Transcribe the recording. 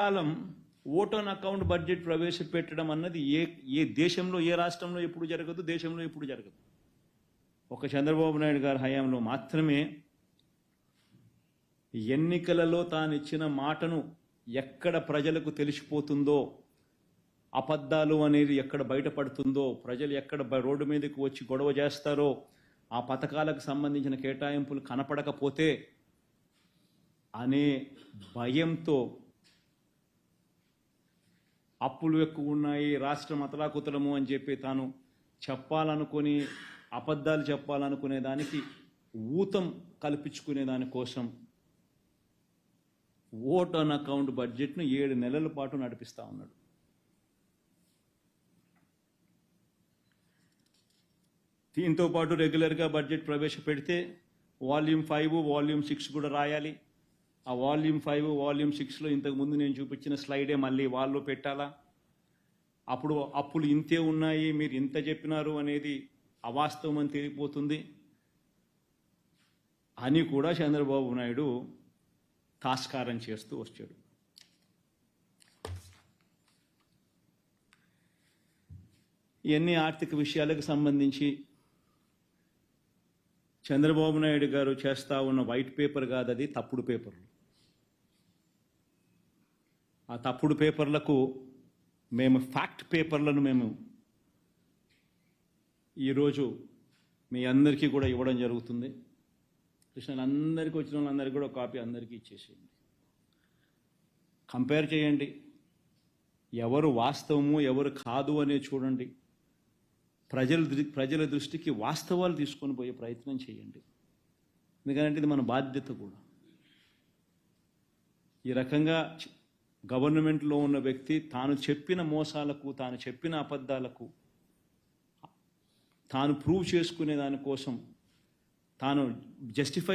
Column vote on account budget ప్రవేశపెట్టడం అన్నది ఏ ఏ దేశంలో ఏ రాష్ట్రంలో ఎప్పుడు జరగదు దేశంలో ఎప్పుడు జరగదు. ఒక చంద్రబాబు నాయుడు గారి హయాంలో మాత్రమే ఎన్నికలలో తాను ఇచ్చిన మాటను ఎక్కడ ప్రజలకు తెలిసిపోతుందో అబద్ధాలు అనేది ఎక్కడ బయటపడుతుందో ప్రజలు ఎక్కడ రోడ్డు మీదకి వచ్చి గొడవ చేస్తారో ఆ పథకాలకు సంబంధించిన కేటాయింపులు కనపడకపోతే అనే భయంతో అప్పులు ఎక్కువ ఉన్నాయి రాష్ట్రం అతలాకుతలము అని చెప్పి తాను చెప్పాలనుకొని అబద్ధాలు చెప్పాలనుకునే దానికి ఊతం కల్పించుకునే దానికోసం ఓట్ ఆన్ అకౌంట్ బడ్జెట్ను ఏడు నెలల పాటు నడిపిస్తా ఉన్నాడు. దీంతో పాటు రెగ్యులర్గా బడ్జెట్ ప్రవేశపెడితే వాల్యూమ్ ఫైవ్ వాల్యూమ్ సిక్స్ కూడా రాయాలి. ఆ వాల్యూమ్ ఫైవ్ వాల్యూమ్ సిక్స్లో ఇంతకుముందు నేను చూపించిన స్లైడే మళ్ళీ వాళ్ళు పెట్టాలా? అప్పుడు అప్పులు ఇంతే ఉన్నాయి మీరు ఇంత చెప్పినారు అనేది అవాస్తవం అని తెలిసిపోతుంది అని కూడా చంద్రబాబు నాయుడు తాస్కారం చేస్తూ వచ్చాడు. ఇవన్నీ ఆర్థిక విషయాలకు సంబంధించి చంద్రబాబు నాయుడు గారు చేస్తా ఉన్న వైట్ పేపర్ కాదు అది తప్పుడు పేపర్లు. ఆ తప్పుడు పేపర్లకు మేము ఫ్యాక్ట్ పేపర్లను మేము ఈరోజు మీ అందరికీ కూడా ఇవ్వడం జరుగుతుంది. కృష్ణ అందరికీ వచ్చిన వాళ్ళందరికీ కూడా కాపీ అందరికీ ఇచ్చేసేయండి. కంపేర్ చేయండి. ఎవరు వాస్తవము ఎవరు కాదు అనేది చూడండి. ప్రజల ప్రజల దృష్టికి వాస్తవాలు తీసుకొని పోయే ప్రయత్నం చేయండి. ఎందుకంటే ఇది మన బాధ్యత కూడా. ఈ రకంగా గవర్నమెంట్లో ఉన్న వ్యక్తి తాను చెప్పిన మోసాలకు తాను చెప్పిన అబద్ధాలకు తాను ప్రూవ్ చేసుకునే దానికోసం తాను జస్టిఫై